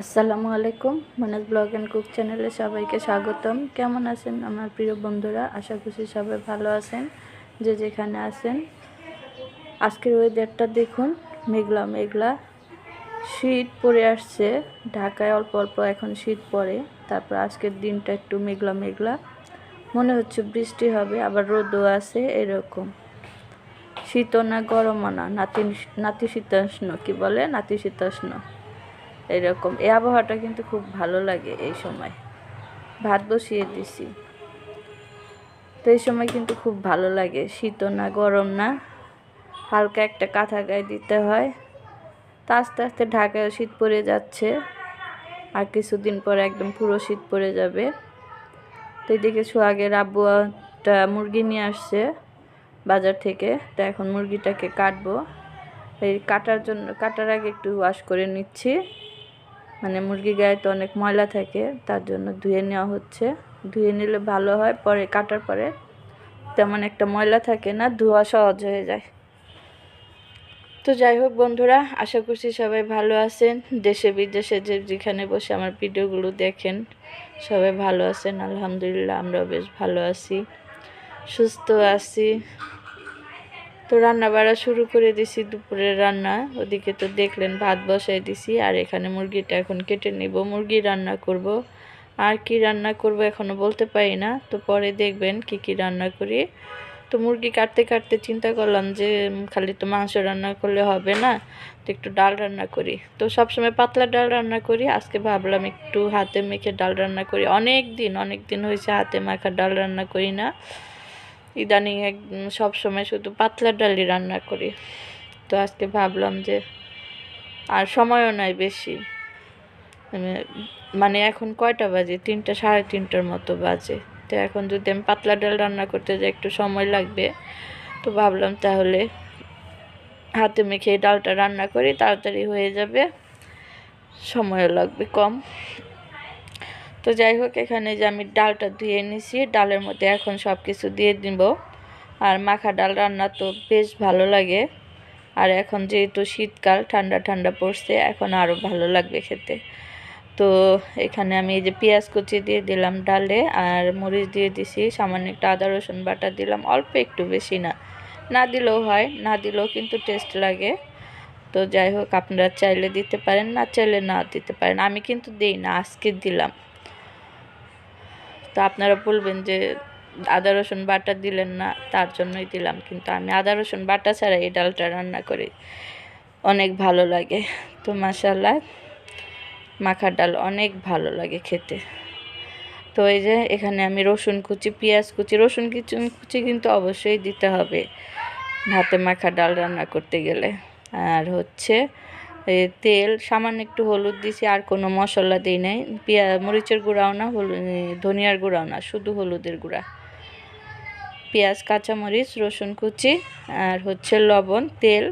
আসসালামু আলাইকুম, Manas blog and cook চ্যানেলে সবাইকে স্বাগতম। কেমন আছেন আমার প্রিয় বন্ধুরা? আশা করছি সবাই ভালো আছেন, যে যেখানে আছেন। আজকের ওয়েদারটা দেখুন, মেঘলা মেঘলা। শীত পড়ে আসছে, ঢাকায় অল্প অল্প এখন শীত পড়ে। তারপর আজকের দিনটা একটু মেঘলা মেঘলা। মনে হচ্ছে বৃষ্টি হবে, আবার রোদও আছে, এরকম। শীতও না গরমও না নাতি নাতিশীতোষ্ণ, কি বলে? নাতিশীতোষ্ণ। এরকম। এই আবহাওয়াটা কিন্তু খুব ভালো লাগে এই সময়। ভাত বসিয়ে দিছি। তো এই সময় কিন্তু খুব ভালো লাগে। শীতও না, গরম না। হালকা একটা কাঁথা গায়ে দিতে হয়। তা আস্তে আস্তে ঢাকায় শীত পড়ে যাচ্ছে। আর কিছুদিন পরে একদম পুরো শীত পড়ে যাবে। তো এদিকে সোহাগের আব্বু একটা মুরগি নিয়ে আসছে বাজার থেকে। তো এখন মুরগিটাকে কাটবো। এই কাটার জন্য, কাটার আগে একটু ওয়াশ করে নিচ্ছি। মানে মুরগি গায়ে তো অনেক ময়লা থাকে, তার জন্য ধুয়ে নেওয়া হচ্ছে। ধুয়ে নিলে ভালো হয়, পরে কাটার পরে তেমন একটা ময়লা থাকে না, ধোয়া সহজ হয়ে যায়। তো যাই হোক বন্ধুরা, আশা করছি সবাই ভালো আছেন। দেশে বিদেশে যে যেখানে বসে আমার ভিডিওগুলো দেখেন, সবাই ভালো আছেন, আলহামদুলিল্লাহ, আমরাও বেশ ভালো আছি। সুস্থ আছি। তো রান্না বাড়া শুরু করে দিছি দুপুরের রান্না। ওদিকে তো দেখলেন ভাত বসাই দিছি, আর এখানে মুরগিটা এখন কেটে নিব। মুরগি রান্না করব। আর কি রান্না করব এখনও বলতে পারি না। তো পরে দেখবেন কি কি রান্না করি। তো মুরগি কাটতে কাটতে চিন্তা করলাম যে খালি তো মাংস রান্না করলে হবে না। তো একটু ডাল রান্না করি। তো সবসময় পাতলা ডাল রান্না করি। আজকে ভাবলাম একটু হাতে মেখে ডাল রান্না করি। অনেক দিন অনেক দিন হয়েছে হাতে মাখা ডাল রান্না করি না। ইদানিং এক সব সময় শুধু পাতলা ডালি রান্না করি। তো আজকে ভাবলাম যে, আর সময়ও নাই বেশি। মানে এখন কয়টা বাজে? তিনটা, সাড়ে তিনটার মতো বাজে। তো এখন যদি আমি পাতলা ডাল রান্না করতে যাই, একটু সময় লাগবে। তো ভাবলাম তাহলে হাতে মেখে ডালটা রান্না করি, তাড়াতাড়ি হয়ে যাবে। সময়ও লাগবে কম। তো যাই হোক, এখানে যে আমি ডালটা ধুয়ে নিছি, ডালের মধ্যে এখন সব কিছু দিয়ে দিব। আর মাখা ডাল রান্না তো বেশ ভালো লাগে। আর এখন যেহেতু শীতকাল, ঠান্ডা ঠান্ডা পড়ছে, এখন আরও ভালো লাগবে খেতে। তো এখানে আমি এই যে পেঁয়াজ কুচি দিয়ে দিলাম ডালে, আর মরিচ দিয়ে দিছি, সামান্য একটু আদা, রসুন বাটা দিলাম, অল্প একটু বেশি না। না দিলেও হয়, না দিলেও কিন্তু টেস্ট লাগে। তো যাই হোক, আপনারা চাইলে দিতে পারেন, না চাইলে না দিতে পারেন। আমি কিন্তু দিই না, আজকে দিলাম। তো আপনারা বলবেন যে আদা, রসুন বাটা দিলেন না, তার জন্যই দিলাম। কিন্তু আমি আদা, রসুন বাটা ছাড়া এই ডালটা রান্না করি। অনেক ভালো লাগে। তো মাসাল্লাহ মাখার ডাল অনেক ভালো লাগে খেতে। তো এই যে এখানে আমি রসুন কুচি, পেঁয়াজ কুচি, রসুন কুচি কুচি কিন্তু অবশ্যই দিতে হবে। ভাতে মাখা ডাল রান্না করতে গেলে। আর হচ্ছে তেল, সামান্য একটু হলুদ দিছি, আর কোনো মশলা দিই নাই। পেঁয়া, মরিচের গুঁড়াও না ধনিয়ার গুঁড়াও না, শুধু হলুদের গুঁড়া। পেঁয়াজ, কাঁচামরিচ, রসুন কুচি, আর হচ্ছে লবণ, তেল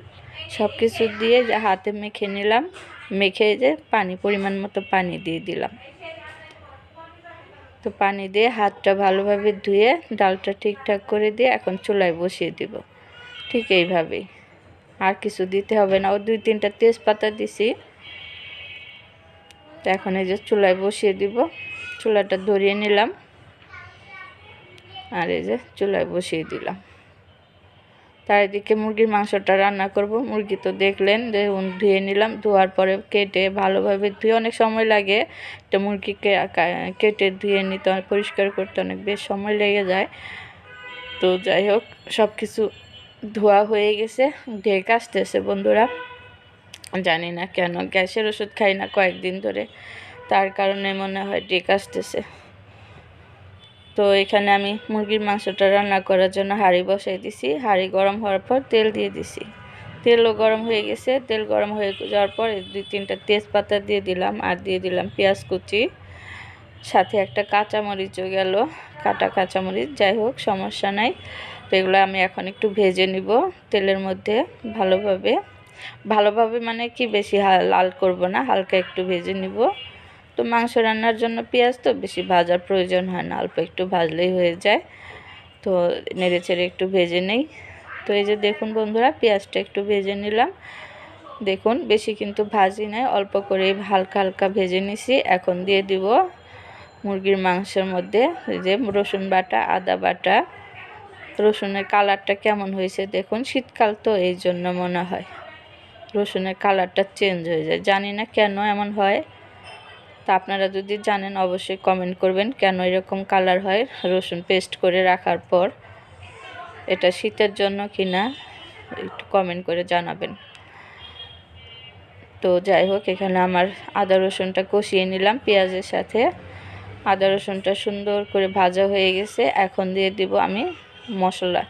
সব কিছু দিয়ে যে হাতে মেখে নিলাম। মেখে যে পানি, পরিমাণ মতো পানি দিয়ে দিলাম। তো পানি দিয়ে হাতটা ভালোভাবে ধুয়ে, ডালটা ঠিকঠাক করে দিয়ে এখন চুলায় বসিয়ে দিব। ঠিক এইভাবেই। আর কিছু দিতে হবে না। ও দুই তিনটা তেজপাতা দিছি। তো এখন এই যে চুলায় বসিয়ে দিব। চুলাটা ধরিয়ে নিলাম। আর এই যে চুলায় বসিয়ে দিলাম। তার এদিকে মুরগির মাংসটা রান্না করব। মুরগি তো দেখলেন যে ধুয়ে নিলাম। ধোয়ার পরে কেটে ভালোভাবে ধুয়ে অনেক সময় লাগে। তো মুরগিকে কেটে ধুয়ে নিতে পরিষ্কার করতে অনেক বেশ সময় লেগে যায়। তো যাই হোক সব কিছু ধোয়া হয়ে গেছে ঢেক আসতেছে বন্ধুরা। জানি না কেন, গ্যাসের ওষুধ খাই না কয়েকদিন ধরে, তার কারণে মনে হয় ডেক আসতেছে তো এখানে আমি মুরগির মাংসটা রান্না করার জন্য হাঁড়ি বসাই দিছি। হাঁড়ি গরম হওয়ার পর তেল দিয়ে দিছি। তেলও গরম হয়ে গেছে। তেল গরম হয়ে যাওয়ার পর দুই তিনটা তেজপাতা দিয়ে দিলাম আর দিয়ে দিলাম পেঁয়াজ কুচি। সাথে একটা কাঁচামরিচও গেল। কাটা কাঁচামরিচ, যাই হোক, সমস্যা নাই। তো এগুলো আমি এখন একটু ভেজে নিব তেলের মধ্যে ভালোভাবে। ভালোভাবে মানে কি বেশি লাল করব না, হালকা একটু ভেজে নিব। তো মাংস রান্নার জন্য পেঁয়াজ তো বেশি ভাজার প্রয়োজন হয় না, অল্প একটু ভাজলেই হয়ে যায়। তো নেড়ে চেড়ে একটু ভেজে নেই। তো এই যে দেখুন বন্ধুরা, পেঁয়াজটা একটু ভেজে নিলাম। দেখুন, বেশি কিন্তু ভাজি নাই, অল্প করে হালকা হালকা ভেজে নিছি। এখন দিয়ে দিব মুরগির মাংসের মধ্যে যে রসুন বাটা, আদা বাটা, রসুনের কালারটা কেমন হয়েছে দেখুন। শীতকাল তো এই জন্য মনে হয় রসুনের কালারটা চেঞ্জ হয়ে যায়। জানি না কেন এমন হয়। তা আপনারা যদি জানেন অবশ্যই কমেন্ট করবেন কেন এরকম কালার হয় রসুন পেস্ট করে রাখার পর। এটা শীতের জন্য কি না একটু কমেন্ট করে জানাবেন। তো যাই হোক, এখানে আমার আদা রসুনটা কষিয়ে নিলাম পেঁয়াজের সাথে। আদা রসুনটা সুন্দর করে ভাজা হয়ে গেছে। এখন দিয়ে দিব আমি মশলা।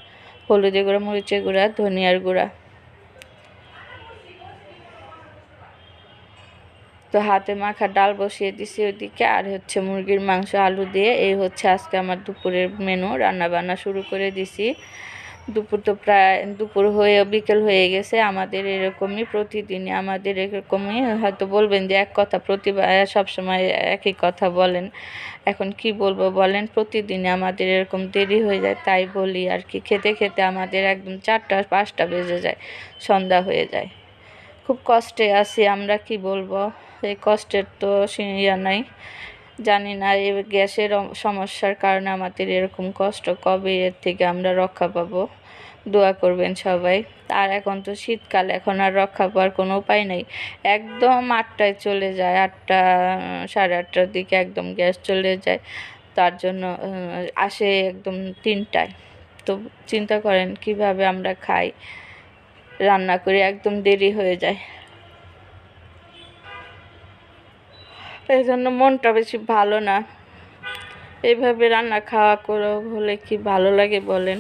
হলুদের গুঁড়া, মরিচের গুঁড়া, ধনিয়ার গুঁড়া। তো হাতে মাখা ডাল বসিয়ে দিছি ওইদিকে আর হচ্ছে মুরগির মাংস, আলু দিয়ে। এই হচ্ছে আজকে আমার দুপুরের মেনু রান্না বান্না শুরু করে দিছি। দুপুর তো প্রায়, দুপুর হয়ে, বিকেল হয়ে গেছে। আমাদের এরকমই প্রতিদিনই, আমাদের এরকমই হয়তো বলবেন যে এক কথা প্রতিবার সবসময় একই কথা বলেন। এখন কি বলব বলেন, প্রতিদিনই আমাদের এরকম দেরি হয়ে যায়, তাই বলি আর কি। খেতে খেতে আমাদের একদম চারটা, পাঁচটা বেজে যায়, সন্ধ্যা হয়ে যায়। খুব কষ্টে আছি, আমরা কি বলব? এই কষ্টের তো ইয়া নাই। জানি না, এই গ্যাসের সমস্যার কারণে আমাদের এরকম কষ্ট কবে এর থেকে আমরা রক্ষা পাবো? দোয়া করবেন সবাই। আর এখন তো শীতকাল, এখন আর রক্ষা পাওয়ার কোনো উপায় নেই। একদম আটটায় চলে যায়, আটটা, সাড়ে আটটার দিকে একদম গ্যাস চলে যায়। তার জন্য আসে একদম তিনটায়। তো চিন্তা করেন কীভাবে আমরা খাই। রান্না করে একদম দেরি হয়ে যায়। এই জন্য মনটা বেশি ভালো না। এইভাবে রান্না খাওয়া করে হলে কি ভালো লাগে বলেন?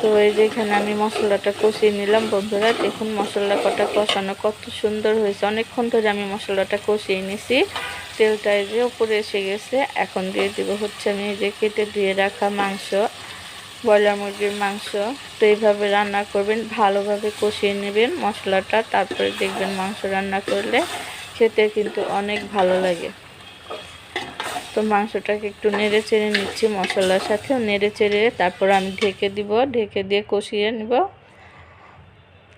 তো এই যে এখানে আমি মশলাটা কষিয়ে নিলাম, বন্ধুরা। দেখুন, মশলা কটা কষানো কত সুন্দর হয়েছে। অনেকক্ষণ ধরে আমি মশলাটা কষিয়ে নিছি। তেলটা এই যে উপরে এসে গেছে। এখন দিয়ে দিব হচ্ছে আমি এই যে কেটে দিয়ে রাখা মাংস, ব্রয়লার মুরগির মাংস। তো এইভাবে রান্না করবেন, ভালোভাবে কষিয়ে নেবেন মশলাটা। তারপরে দেখবেন মাংস রান্না করলে খেতে কিন্তু অনেক ভালো লাগে। তো মাংসটাকে একটু নেড়ে চেড়ে নিচ্ছি মশলার সাথে। নেড়ে চেড়ে তারপর আমি ঢেকে দিব, ঢেকে দিয়ে কষিয়ে নিব।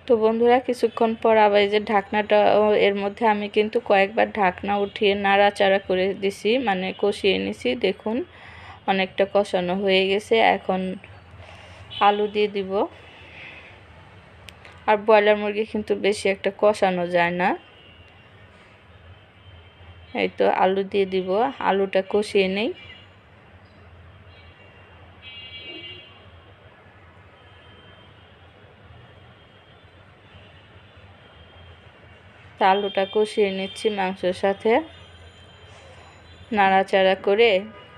তো বন্ধুরা, কিছুক্ষণ পর আবার এই যে ঢাকনাটা এর মধ্যে আমি কিন্তু কয়েকবার ঢাকনা উঠিয়ে নাড়াচাড়া করে দিছি মানে কষিয়ে নিছি। দেখুন, অনেকটা কষানো হয়ে গেছে। এখন আলু দিয়ে দিব। আর ব্রয়লার মুরগি কিন্তু বেশি একটা কষানো যায় না। এই তো আলু দিয়ে দিব। আলুটা কষিয়ে নেই। আলুটা কষিয়ে নিচ্ছি মাংসের সাথে। নাড়াচাড়া করে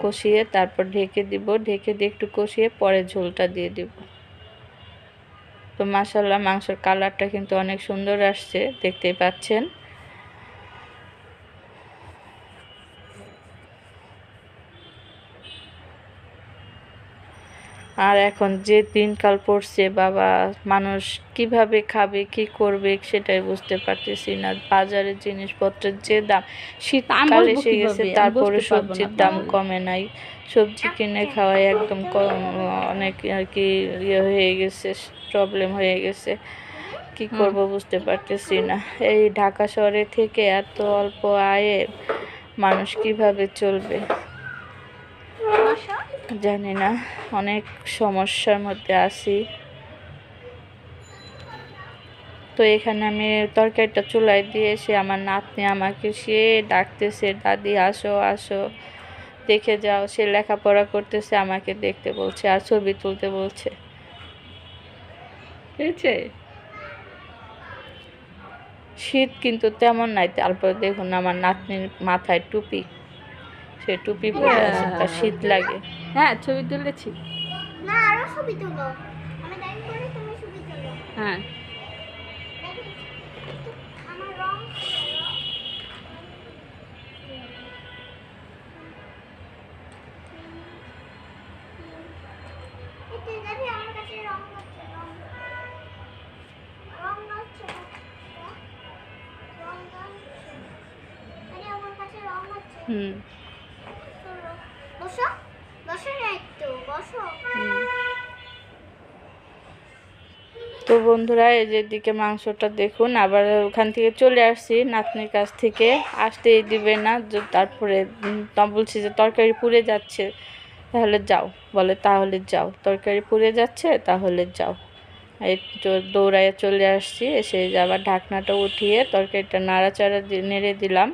কষিয়ে তারপর ঢেকে দিব। ঢেকে দিয়ে একটু কষিয়ে পরে ঝোলটা দিয়ে দিব। তো মাসাল্লাহ মাংসের কালারটা কিন্তু অনেক সুন্দর আসছে, দেখতেই পাচ্ছেন। আর এখন যে দিনকাল পড়ছে বাবা মানুষ কীভাবে খাবে কি করবে সেটাই বুঝতে পারতেছি না। বাজারের জিনিসপত্রের যে দাম শীতকাল এসে গেছে তারপরে সবজির দাম কমে নাই। সবজি কিনে খাওয়াই একদম কম অনেক আর কি ইয়ে হয়ে গেছে প্রবলেম হয়ে গেছে। কি করব বুঝতে পারতেছি না। এই ঢাকা শহরে থেকে এত অল্প আয়ে মানুষ কীভাবে চলবে? জানি না, অনেক সমস্যার মধ্যে আছি। তো এখানে আমি তরকারিটা চুলাই দিয়ে এসে আমার নাতনি আমাকে, সে ডাকতেছে, দাদি, আসো আসো, দেখে যাও। সে লেখাপড়া করতেছে, আমাকে দেখতে বলছে আর ছবি তুলতে বলছে। হয়েছে শীত কিন্তু তেমন নাই, তারপর দেখুন আমার নাতনির মাথায় টুপি। সে টুপি পরে আছে, তার শীত লাগে। হ্যাঁ ছবি তুলেছি। না আরও ছবি তুলো। আমি করে তুমি ছবি তুলো। হ্যাঁ। দেখি, আমার রং আমার কাছে রং হচ্ছে রং রং হচ্ছে রং হচ্ছে আরে আমার কাছে রং হচ্ছে হুম চলো, বসো বসো না একটু বসো তো বন্ধুরা, এই যে দিকে মাংসটা দেখুন, আবার ওখান থেকে চলে আসছি নাতনির কাছ থেকে। আসতেই দিবে না তারপরে বলছি যে তরকারি পুড়ে যাচ্ছে, তাহলে যাও। বলে, তাহলে যাও। তরকারি পুড়ে যাচ্ছে, তাহলে যাও। এই তো দৌড়াইয়ে চলে আসছি, এসে আবার ঢাকনাটা উঠিয়ে তরকারিটা নাড়াচাড়া নেড়ে দিলাম।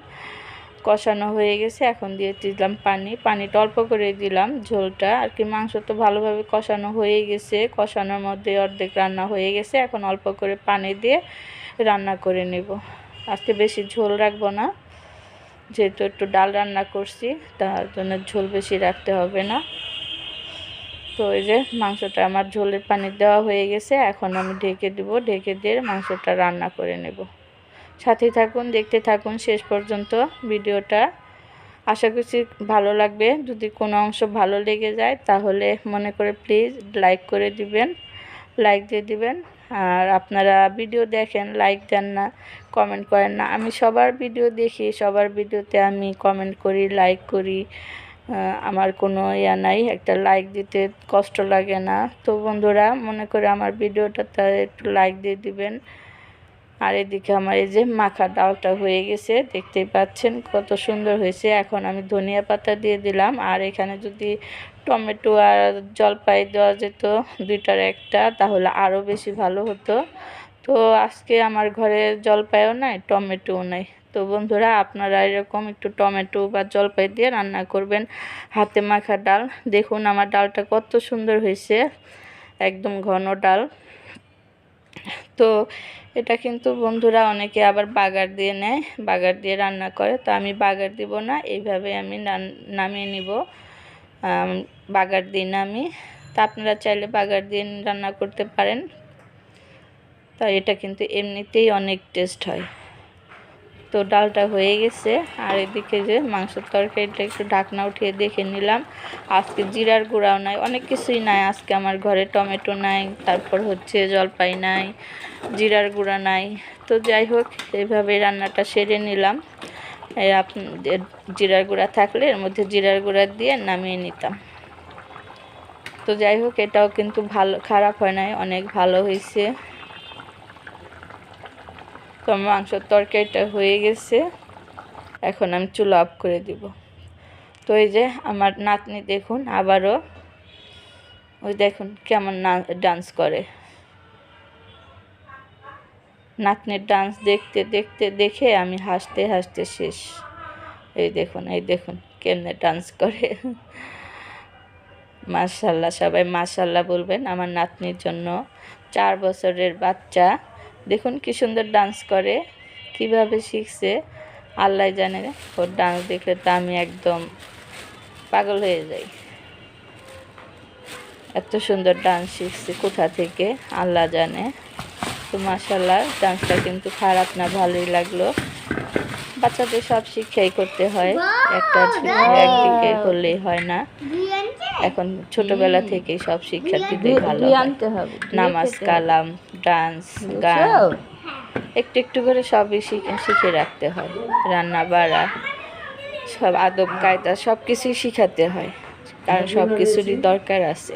কষানো হয়ে গেছে, এখন দিয়ে দিলাম পানি। পানিটা অল্প করে দিলাম ঝোলটা। আর কি মাংস তো ভালোভাবে কষানো হয়ে গেছে, কষানোর মধ্যে অর্ধেক রান্না হয়ে গেছে। এখন অল্প করে পানি দিয়ে রান্না করে নেব। আজকে বেশি ঝোল রাখব না, যেহেতু একটু ডাল রান্না করছি, তার জন্য ঝোল বেশি রাখতে হবে না। তো এই যে মাংসটা আমার ঝোলের পানি দেওয়া হয়ে গেছে, এখন আমি ঢেকে দিব। ঢেকে দিয়ে মাংসটা রান্না করে নেব। সাথে থাকুন, দেখতে থাকুন শেষ পর্যন্ত ভিডিওটা। আশা করছি ভালো লাগবে। যদি কোনো অংশ ভালো লেগে যায়, তাহলে মনে করে প্লিজ লাইক করে দিবেন লাইক দিয়ে দিবেন। আর আপনারা ভিডিও দেখেন লাইক দেন না কমেন্ট করেন না। আমি সবার ভিডিও দেখি, সবার ভিডিওতে আমি কমেন্ট করি লাইক করি। আমার কোনো ইয়া নাই, একটা লাইক দিতে কষ্ট লাগে না। তো বন্ধুরা, মনে করে আমার ভিডিওটাতে একটু লাইক দিয়ে দিবেন। আর এদিকে আমার এই যে মাখা ডালটা হয়ে গেছে, দেখতেই পাচ্ছেন কত সুন্দর হয়েছে। এখন আমি ধনিয়া পাতা দিয়ে দিলাম, আর এখানে যদি টমেটো আর জলপাই দেওয়া যেত, দুইটার একটা, তাহলে আরও বেশি ভালো হতো। তো আজকে আমার ঘরে জলপাইও নাই, টমেটোও নাই। তো বন্ধুরা, আপনারা এরকম একটু টমেটো বা জলপাই দিয়ে রান্না করবেন হাতে মাখা ডাল। দেখুন আমার ডালটা কত সুন্দর হয়েছে, একদম ঘন ডাল। তো এটা কিন্তু বন্ধুরা অনেকে আবার বাগার দিয়ে নেয়, বাগার দিয়ে রান্না করে। তো আমি বাগার দিব না, এইভাবে আমি নামিয়ে নিব। বাগার দিই না আমি তা আপনারা চাইলে বাগার দিয়ে রান্না করতে পারেন। তা এটা কিন্তু এমনিতেই অনেক টেস্ট হয়। তো ডালটা হয়ে গেছে। আর এদিকে যে মাংসের তরকারিটা একটু ঢাকনা উঠিয়ে দেখে নিলাম। আজকে জিরার গুঁড়াও নাই, অনেক কিছুই নাই আজকে আমার ঘরে। টমেটো নাই, তারপর হচ্ছে জলপাই নাই, জিরার গুঁড়া নাই। তো যাই হোক এইভাবে রান্নাটা সেরে নিলাম। আপনাদের জিরার গুঁড়া থাকলে এর মধ্যে জিরার গুঁড়া দিয়ে নামিয়ে নিতাম। তো যাই হোক, এটাও কিন্তু ভালো, খারাপ হয় নাই, অনেক ভালো হয়েছে। তো মাংসের তরকারিটা হয়ে গেছে। এখন আমি চুলা অফ করে দিব। তো এই যে আমার নাতনি দেখুন, আবারও ওই দেখুন কেমন ডান্স করে। নাতনির ডান্স দেখতে দেখতে, দেখে আমি হাসতে হাসতে শেষ। এই দেখুন এই দেখুন কেমনে ডান্স করে। মাশাল্লাহ, সবাই মাশাল্লাহ বলবেন। আমার নাতনির জন্য চার বছরের বাচ্চা। দেখুন কি সুন্দর ডান্স করে, কীভাবে শিখছে, আল্লাহ জানে ওর ডান্স দেখলে তো আমি একদম পাগল হয়ে যাই। এত সুন্দর ডান্স শিখছে, কোথা থেকে? আল্লাহ জানে। তো মাসাল্লাহ ডান্সটা কিন্তু খারাপ না, ভালোই লাগল। বাচ্চাদের সব শিক্ষাই করতে হয়। একটা একদিকে করলেই হয় না। এখন ছোটবেলা থেকেই সব শিক্ষার্থীদের ভালো আনতে হবে নামাজ কালাম ডান্স গান। একটু একটু করে সবই শিখে শিখে রাখতে হয়। রান্না বাড়া সব আদব কায়দা সব কিছুই শিখাতে হয়। কারণ সব কিছুরই দরকার আছে।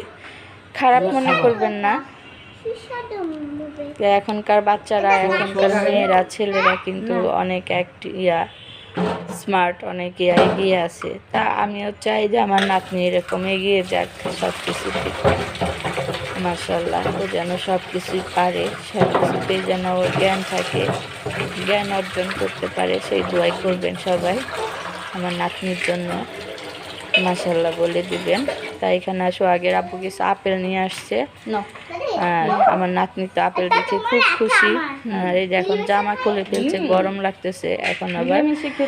খারাপ মনে করবেন না। এখনকার বাচ্চারা এখনকার মেয়েরা ছেলেরা কিন্তু অনেক অ্যাক্টি ইয়া স্মার্ট অনেক ইয়া এগিয়ে আছে। তা আমিও চাই যে আমার নাতনি এরকম এগিয়ে যাক সব কিছুতে মার্শাল্লাহ ও যেন সব কিছুই পারে সব কিছুতেই যেন ওর জ্ঞান থাকে জ্ঞান অর্জন করতে পারে সেই দোয়াই করবেন সবাই আমার নাতনির জন্য। মাশাল্লাহ বলে দিবেন। তাই এখানে আসো আগের আব্বু কিছু আপেল নিয়ে আসছে। না। আর আমার নাতনি তো আপেল দেখে খুব খুশি। আর এই যে এখন জামা খুলে ফেলছে গরম লাগতেছে এখন আবার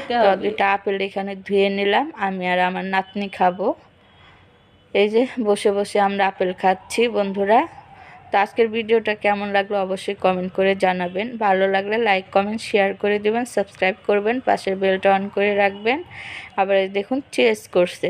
তো দুইটা আপেল এখানে ধুয়ে নিলাম আমি আর আমার নাতনি খাব। এই যে বসে বসে আমরা আপেল খাচ্ছি বন্ধুরা। তো আজকের ভিডিওটা কেমন লাগল অবশ্যই কমেন্ট করে জানাবেন। ভালো লাগলে লাইক কমেন্ট শেয়ার করে দেবেন সাবস্ক্রাইব করবেন পাশের বেলটা অন করে রাখবেন। আবার এই দেখুন চেস করছে।